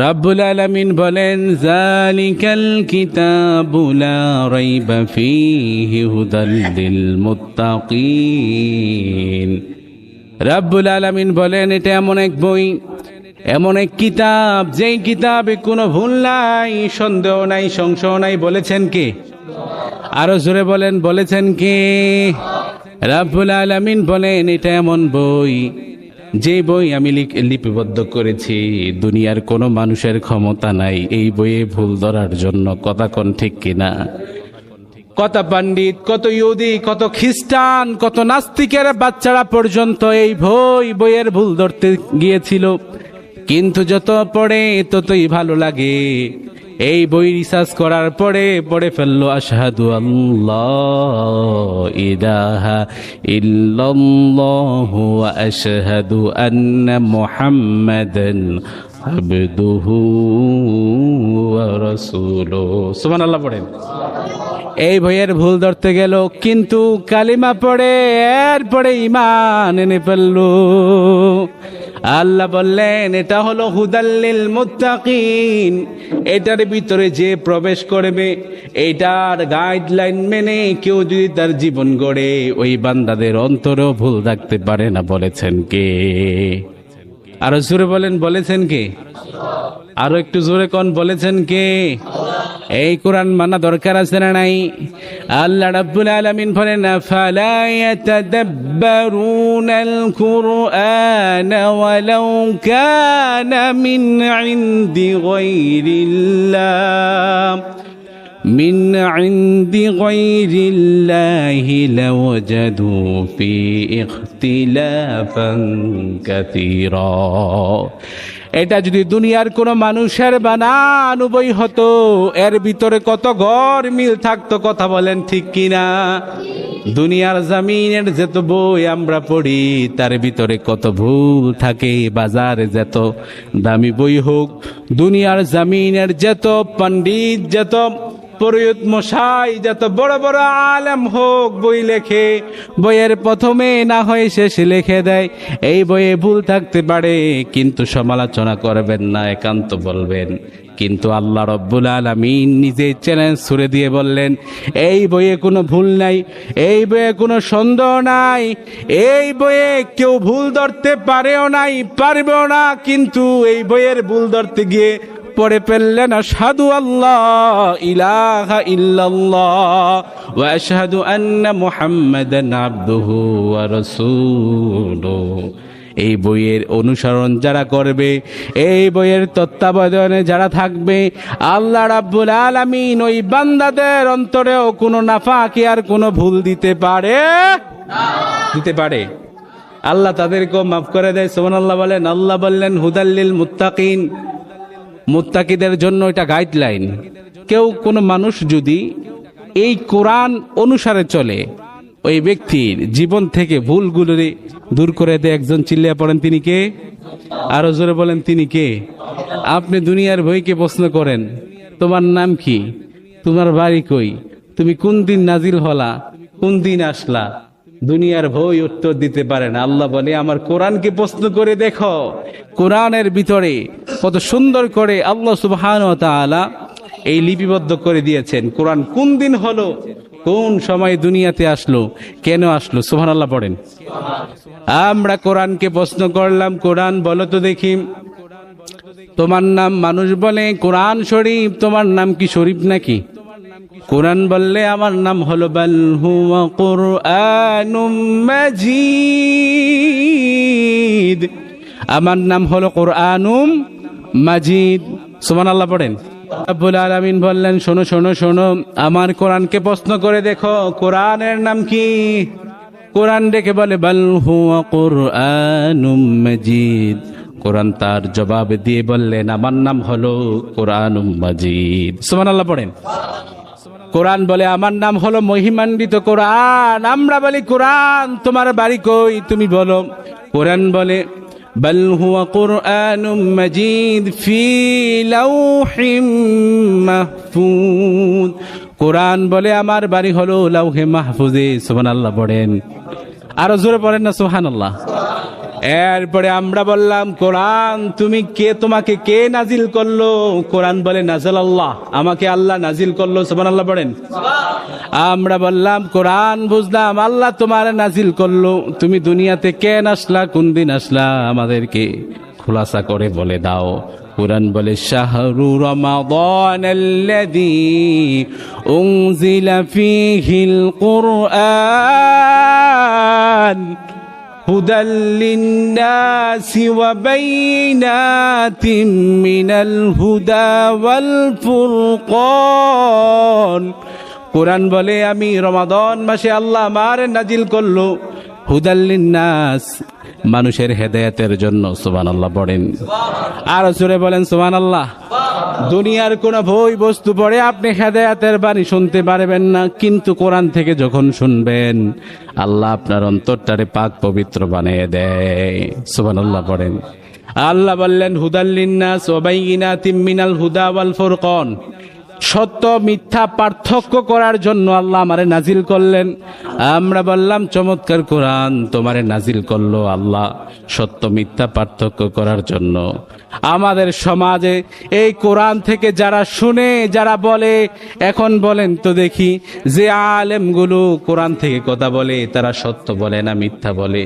রাব্বুল আলামিন বলেন জালিকাল কিতাবু লা রাইবা ফীহি হুদাল বলেন, এটা এমন এক বই, এমন এক কিতাব, যেই কিতাবে কোনো ভুল নাই, সন্দেহ নাই, সংশয় নাই। বলেছেন কে? আরও জোরে বলেন, বলেছেন কে? রাব্বুল আলামিন বলেন, এটা এমন বই যে বই আমি লিপিবদ্ধ করেছি, দুনিয়ার কোনো মানুষের ক্ষমতা নাই। এই বইয়ে ভুল ধরার জন্য কথা কোন ঠিক কিনা? কত পণ্ডিত, কত ইহুদি, কত খ্রিস্টান, কত নাস্তিকের বাচ্চারা পর্যন্ত এই বই বইয়ের ভুল ধরতে গিয়েছিল। কিন্তু যত পড়ে ততই ভালো লাগে। এই বই রিসার্চ করার পরে পড়ে ফেলল আশহাদু আল্লাহ ইলাহা ইল্লাল্লাহু ওয়া আন্না মুহাম্মাদান আবদুহু সুবহানাল্লাহ পড়েন। এই বইয়ের ভুল ধরতে গেল, কিন্তু কালিমা পড়ে, এরপরে ইমান এনে ফেলল। আল্লাহ বললেন, এটা হলো হুদাল্লিল মুত্তাকিন, এটার ভিতরে যে প্রবেশ করবে, এটার গাইডলাইন মেনে কেউ যদি তার জীবন গড়ে, ওই বান্দাদের অন্তরেও ভুল রাখতে পারে না বলেছেন কে? আরো জোরে বলেন বলেছেন কে আরো একটু জোরে কোন বলেছেন কে এই কোরআন মানা দরকার আছে না নাই আল্লাহ রাব্বুল আলামিন বলেন ফালা ইয়াতাদাব্বারুনাল কুরআন ওয়ালাউ কানা মিন ইনদি গায়রিল্লাহ من عند غير الله لوجدوا فيه اختلافا كثيرا এটা যদি দুনিয়ার কোন মানুষের বানান বই হতো এর ভিতরে কত ঘর মিল থাকতো কথা বলেন ঠিক কিনা দুনিয়ার জামিনের যত বই আমরা পড়ি তার ভিতরে কত ভুল থাকে বাজারে যত দামি বই হোক দুনিয়ার জামিনের যত পণ্ডিত যত পরিয়ত মশাই, যত বড় বড় আলেম হোক, বই লেখে, বইয়ের প্রথমে না হয় শেষে লিখে দেয়। এই বইয়ে ভুল থাকতে পারে, কিন্তু সমালোচনা করবেন না, একান্ত বলবেন। কিন্তু আল্লাহ রব্বুল আলমিন নিজে চ্যালেঞ্জ ছুড়ে দিয়ে বললেন, এই বইয়ে কোনো ভুল নাই, এই বইয়ে কোনো সন্দেহ নাই, এই বইয়ে কেউ ভুল ধরতে পারেও নাই, পারবেও না, কিন্তু এই বইয়ের ভুল ধরতে গিয়ে পড়ে ফেললেন আশহাদু আল্লাহ, ইলাহা ইল্লাল্লাহ, ওয়া আশহাদু আন্না মুহাম্মাদান আবদুহু ওয়া রাসূলুহু। এই বইয়ের অনুসরণ যারা করবে, এই বইয়ের তত্ত্বাবধানে যারা থাকবে, আল্লাহ রাব্বুল আলামিন ওই বান্দাদের অন্তরেও কোনো নাফাকি আর কোনো ভুল দিতে পারে? দিতে পারে। আল্লাহ তাদেরকেও মাফ করে দেয়। সোমান আল্লাহ বলেন, আল্লাহ বললেন হুদাল্লিল মুত্তাকিন। মুত্তাকিদের জন্য এটা গাইডলাইন কেউ কোনো মানুষ যদি এই কোরআন অনুসারে চলে, ওই ব্যক্তির জীবন থেকে ভুলগুলো দূর করে দেয়। একজন চিল্লিয়া পড়েন, তিনি কে? আরও জোরে বলেন, তিনি কে? আপনি দুনিয়ার বইকে প্রশ্ন করেন, তোমার নাম কি? তোমার বাড়ি কই? তুমি কোন দিন নাজিল হলা? কোন দিন আসলা? দুনিয়ার ভয় উত্তর দিতে পারে না। আল্লাহ বলে, আমার কোরআনকে প্রশ্ন করে দেখো। কোরআনের ভিতরে কত সুন্দর করে আল্লাহ সুবহান এই লিপিবদ্ধ করে দিয়েছেন। কোরআন কোন দিন হলো, কোন সময় দুনিয়াতে আসলো, কেন আসলো সুবহান আল্লাহ পড়েন। আমরা কোরআনকে প্রশ্ন করলাম, কোরআন বলো তো দেখি। তোমার নাম মানুষ বলে, কোরআন শরীফ, তোমার নাম কি শরীফ নাকি? কোরআন বললে আমার নাম হলো আমার নাম হলো কোরআনুম মাজিদ সুমান আল্লাহ পড়েন। আব্বুল আলামিন বললেন, শোনো শোনো শোনো, আমার কোরআনকে প্রশ্ন করে দেখো, কোরআনের নাম কি? কোরআন ডেকে বলে মাজিদ। কোরআন তার জবাব দিয়ে বললেন, আমার নাম হলো কোরআনুম মাজিদ। সুমান আল্লাহ পড়েন। কোরআন বলে, আমার নাম হলো মহিমান্বিত কোরআন। আমরা বলি, কোরআন, তোমার বাড়ি কই? তুমি বলো। কোরআন বলে بل هو قرآن مجيد في لوح محفوظ কোরআন বলে আমার বাড়ি হলো লাউহে মাহফুজে সুবহানাল্লাহ পড়েন আরো জোরে পড়েন না সুবহানাল্লাহ এরপরে আমরা বললাম, কোরআন, তুমি কে, তোমাকে কে নাজিল করল? কোরআন বলে, নাজাল আল্লাহ। আমাকে আল্লাহ নাজিল করল সুবান আল্লাহ পড়েন। আমরা বললাম, কোরআন বুঝলাম, আল্লাহ তোমার নাজিল করল। তুমি দুনিয়াতে কেন আসলা কোন দিন আসলা? আমাদেরকে খুলাসা করে বলে দাও। কোরআন বলে, শাহরু রমাদান আল্লাযী উনজিলা ফীহিল কুরআন। هدى للناس وبينات من الهدى والفرقان কোরআন বলে আমি রমাদন মাসে আল্লাহ আমার নাজিল করলো হুদাল্লিন নাস মানুষের হেদায়েতের জন্য সুবান আল্লাহ পড়েন। আর জোরে বলেন সুবান আল্লাহ দুনিয়ার কোন বই বস্তু পড়ে আপনি হেদায়াতের বাণী শুনতে পারবেন না, কিন্তু কোরআন থেকে যখন শুনবেন, আল্লাহ আপনার অন্তরটারে পাক পবিত্র বানিয়ে দেয়। সুবান আল্লাহ পড়েন। আল্লাহ বললেন হুদাল্লিন্নাস ওবাইনা তিম্মিনাল হুদা ওয়াল ফুরকন। সত্য মিথ্যা পার্থক্য করার জন্য আল্লাহ আমারে নাজিল করলেন। আমরা বললাম, চমৎকার কোরআন তোমারে নাজিল করল আল্লাহ সত্য মিথ্যা পার্থক্য করার জন্য। আমাদের সমাজে এই কোরআন থেকে যারা শুনে, যারা বলে, এখন বলেন তো দেখি, যে আলেমগুলো কোরআন থেকে কথা বলে, তারা সত্য বলে না মিথ্যা বলে?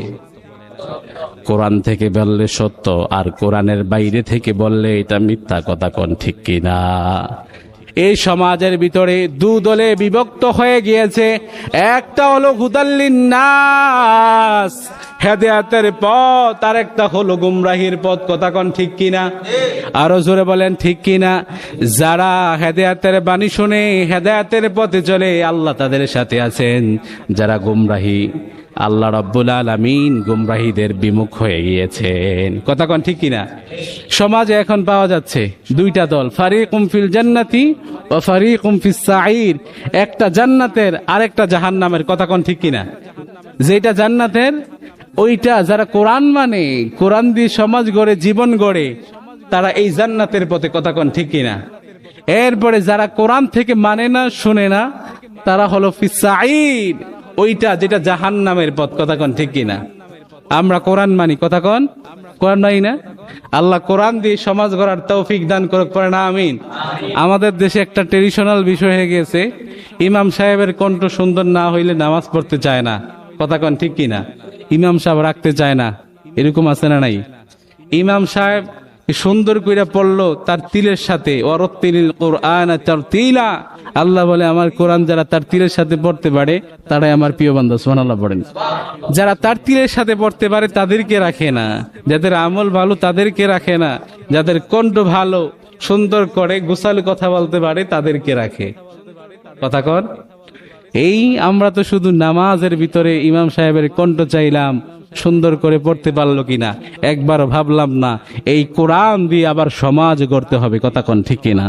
কোরআন থেকে বললে সত্য, আর কোরআনের বাইরে থেকে বললে এটা মিথ্যা কথা কোন ঠিক কিনা? এই সমাজের ভিতরে দু দলে বিভক্ত হয়ে গিয়েছে। একটা হলো হুদাল্লিন নাস হেদায়াতের পথ আর একটা হলো গুমরাহির পথ। কথা কোন ঠিক কিনা? আরও জোরে বলেন ঠিক কিনা? যারা হেদায়াতের বাণী শুনে হেদায়াতের পথে চলে, আল্লাহ তাদের সাথে আছেন। যারা গুমরাহি আল্লাহ রব্বুল আলমিন গুমরাহিদের বিমুখ হয়ে গিয়েছেন। কথা কন ঠিক কিনা? সমাজে এখন পাওয়া যাচ্ছে দুইটা দল ফারিক ফিল জান্নাতি ও ফারিক ফিস সাঈর। একটা জান্নাতের, আরেকটা জাহান্নামের। কথা কন ঠিক কিনা? যেটা জান্নাতের, ওইটা যারা কোরআন মানে কোরআন দিয়ে সমাজ গড়ে, জীবন গড়ে, তারা এই জান্নাতের পথে। কথা কন ঠিক কিনা? এরপরে যারা কোরআন থেকে মানে না, শুনে না, তারা হলো ফিসাইদ ওইটা যেটা জাহান নামের পথ, কথা কন ঠিক কিনা? আমরা কোরআন মানি, কথা কন? কোরআন মানি না? আল্লাহ কোরআন দিয়ে সমাজ গড়ার তৌফিক দান করুক পরে না, আমিন। আমাদের দেশে একটা ট্রেডিশনাল বিষয় হয়ে গেছে, ইমাম সাহেবের কণ্ঠ সুন্দর না হইলে নামাজ পড়তে চায় না, কথা কন ঠিক কিনা? ইমাম সাহেব রাখতে চায় না, এরকম আছে না নাই? ইমাম সাহেব সুন্দর কইরা পড়ল তার তিলের সাথে। তার আল্লাহ বলে, আমার কোরআন যারা তার তিলের সাথে পড়তে পারে, তারাই আমার প্রিয় বান্ধব সোহান আল্লাহ পড়েন। যারা তার তিলের সাথে পড়তে পারে, তাদেরকে রাখে না। যাদের আমল ভালো, তাদেরকে রাখে না। যাদের কণ্ঠ ভালো, সুন্দর করে, গোসাল কথা বলতে পারে, তাদেরকে রাখে। কথা কর এই আমরা তো শুধু নামাজের ভিতরে ইমাম সাহেবের কণ্ঠ চাইলাম। সুন্দর করে পড়তে পারল কিনা? একবার ভাবলাম না, এই কোরআন দিয়ে আবার সমাজ গড়তে হবে, কথা কোন ঠিক কিনা?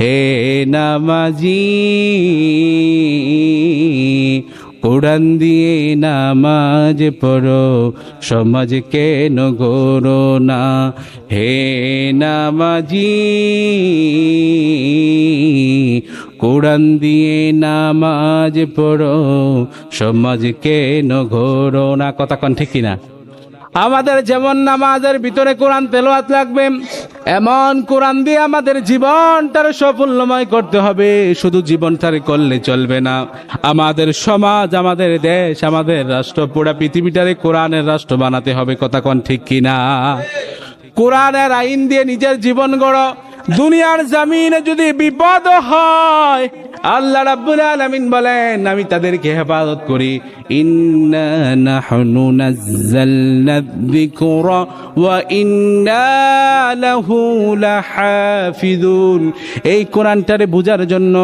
হে নামাজি, কোরআন দিয়ে নামাজ পড়ো, সমাজ কেন গড়ো না? হে নামাজি কোরআন দিয়ে নামাজ পড়ো সমাজ কেন ঘোরো না। কথা কন ঠিক কিনা? আমাদের যেমন নামাজের ভিতরে কোরআন তেলোয়াত লাগবে, এমন কোরআন দিয়ে আমাদের জীবনটার সাফল্যময় করতে হবে। শুধু জীবনটার করলে চলবে না। আমাদের সমাজ, আমাদের দেশ, আমাদের রাষ্ট্র, পুরা পৃথিবীটারে কোরআনের রাষ্ট্র বানাতে হবে। কথা কন ঠিক কিনা? কোরআনের আইন দিয়ে নিজের জীবন গড়। দুনিয়ার জামিনে যদি বিপদ হয়, আল্লাহ রাব্বুল আলামিন বলেন, আমি তাদেরকে হেফাজত করি। ইন্না নাহনু নাযালনা যিকরা ওয়া ইন্না লাহু লাহাফিজুন। এই কোরআনটারে বোঝার জন্য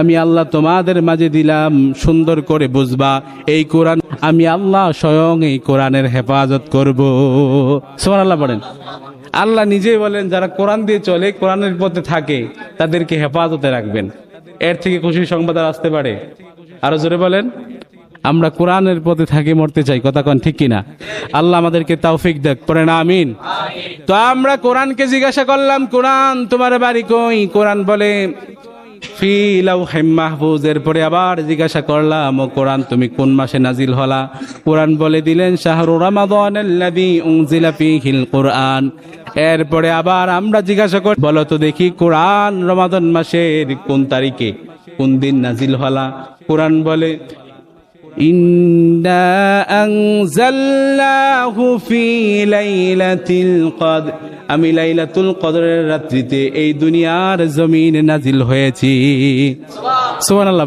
আমি আল্লাহ তোমাদের মাঝে দিলাম, সুন্দর করে বুঝবা, এই কোরআন আমি আল্লাহ স্বয়ং এই কোরআনের হেফাজত করব। সুবহানাল্লাহ বলেন। আল্লাহ নিজেই বলেন, যারা কোরআন দিয়ে চলে, কোরআনের পথে থাকে, তাদেরকে হেফাজতে রাখবেন। এর থেকে খুশি সংবাদ আর আসতে পারে। আরও জোরে বলেন, আমরা কোরআনের পথে থাকি, মরতে চাই, কথা কন ঠিক কিনা? আল্লাহ আমাদেরকে তাওফিক দেখ পরে না, আমিন। তো আমরা কোরআনকে জিজ্ঞাসা করলাম, কোরআন তোমার বাড়ি কই? কোরআন বলে ফি মাহফুজ এরপরে আবার জিজ্ঞাসা করলাম, ও কোরআন, তুমি কোন মাসে নাজিল হলা? কোরআন বলে দিলেন, শাহরু রমাদান ফীহিল কোরআন। এরপরে আবার আমরা জিজ্ঞাসা করি, বলো তো দেখি, কোরআন রমাদন মাসের কোন তারিখে কোন দিন নাজিল হলা? কোরআন বলে إنا أنزلناه في ليلة القدر আমি লাইলাতুল কদরের রাত্রিতে এই দুনিয়ার জমিন নাজিল হয়েছি সুবহানাল্লাহ